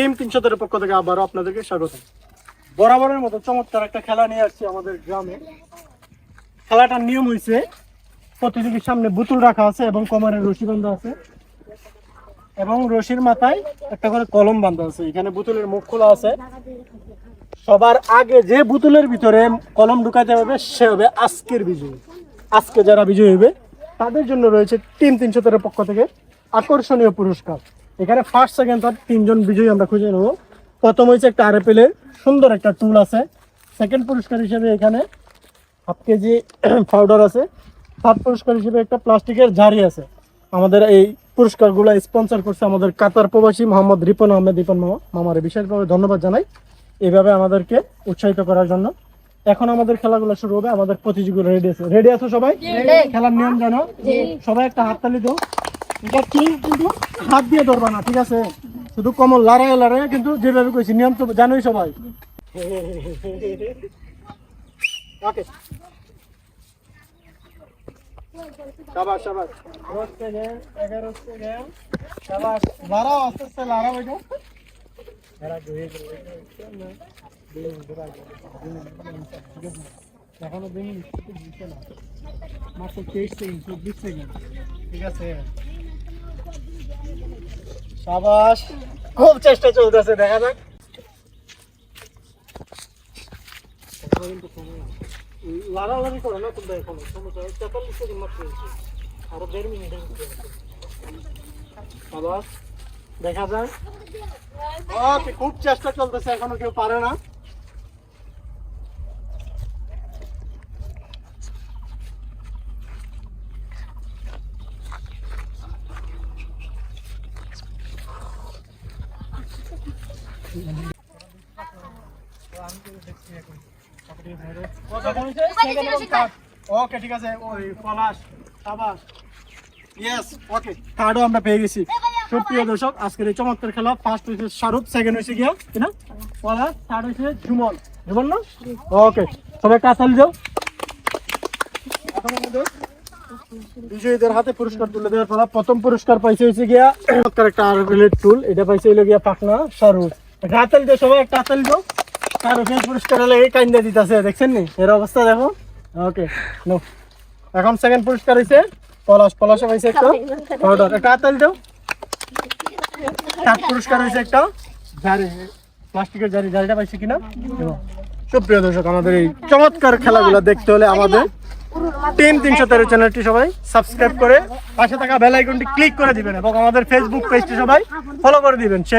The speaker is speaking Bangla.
টিম তিনশো তেরো পক্ষ থেকে আবারও আপনাদেরকে স্বাগত। বরাবরের মতো চমৎকার একটা খেলা নিয়ে আসছি আমাদের গ্রামে। খেলাটার নিয়ম হয়েছে প্রতিযোগীর সামনে বোতল রাখা আছে এবং কমারের রশি বান্ধা আছে। এবং রশির মাথায় একটা করে কলম বান্ধা আছে। এখানে বোতলের মুখ খোলা আছে। সবার আগে যে বোতলের ভিতরে কলম ঢুকাতে হবে, সে হবে আজকের বিজয়ী। আজকে যারা বিজয়ী হবে, তাদের জন্য রয়েছে টিম তিনশো তেরো পক্ষ থেকে আকর্ষণীয় পুরস্কার। এখানে ফার্স্ট সেকেন্ড থার্ড তিনজন বিজয়ী আমরা খুঁজে নেব। প্রথম হয়েছে একটা আরএপেলের সুন্দর একটা টুল আছে। সেকেন্ড পুরস্কার হিসেবে এখানে হাফ কেজি পাউডার আছে। থার্ড পুরস্কার হিসেবে একটা প্লাস্টিকের ঝাড়ি আছে। আমাদের এই পুরস্কারগুলো স্পন্সর করছে আমাদের কাতার প্রবাসী মোহাম্মদ রিপন আহমেদ রিপন মামা মামারে বিশেষভাবে ধন্যবাদ জানাই এইভাবে আমাদেরকে উৎসাহিত করার জন্য। এখন আমাদের খেলাগুলো শুরু হবে আমাদের প্রতিযোগী রেডি আছে। রেডি আছো সবাই? খেলার নিয়ম জানো? সবাই একটা হাততালি দাও। এটা কি কিন্তু হাত দিয়ে ধরবা না ঠিক আছে? শুধু কমল লড়াই লড়াই কিন্তু যেভাবে কইছি নিয়ম তো জানোই সবাই। ওকে শাবাশ শাবাশ দশ সেকেন্ড এগারো শাবাশ আস্তে আস্তে লারা বেটো এরা দুই দুই মিনিট আগে ঠিক আছে এখনও দুই মিনিট না। মাত্র তেইশ সেকেন্ড চব্বিশ সেকেন্ড। ঠিক আছে? শাবাশ খুব চেষ্টা চলতেছে দেখা যাক। লাড়ালাড়ি করো না তোমরা এখনও? সমস্যা তেতাল্লিশ সেকেন্ড মাত্র হয়েছে আরও দেড় মিনিট আবার দেখা যায় ওকে খুব চেষ্টা চলতেছে এখনও কেউ পারে না। ঠিক আছে। ওই পলাশ ইয়েস ওকে আমরা পেয়ে গেছি। আজকের চমৎকার খেলা ফার্স্ট হয়েছে সেকেন্ড হয়েছে গিয়া পলাশ থার্ড না? ওকে যাও বিজয়ীদের হাতে পুরস্কার তুলে দেওয়ার পর প্রথম পুরস্কার পাইছে হয়েছে গিয়া, চমৎকার একটা টুল এটা পাইছে গিয়া পাকনা শাহরুখ। হাতাল দিও সবাই একটা দিও। শাহরুখের পুরস্কার হলে এই কাইন্দা দিতেছে দেখছেন নি? এর অবস্থা দেখো। ওকে নো এখন সেকেন্ড পুরস্কার হয়েছে পলাশ পলাশে পাইছে একটা। পাউডার একটা হাতাল দাও। থার্ড পুরস্কার হয়েছে একটা। ঝাড়ি প্লাস্টিকের ঝাড়ি ঝাড়িটা পাইছে কিনা? সুপ্রিয় দর্শক আমাদের এই চমৎকার খেলাগুলো দেখতে হলে আমাদের টিম তিনশো তেরো চ্যানেলটি সবাই সাবস্ক্রাইব করে পাশে থাকা বেল আইকনটি ক্লিক করে দিবেন এবং আমাদের ফেসবুক পেজটি সবাই ফলো করে দিবেন। সে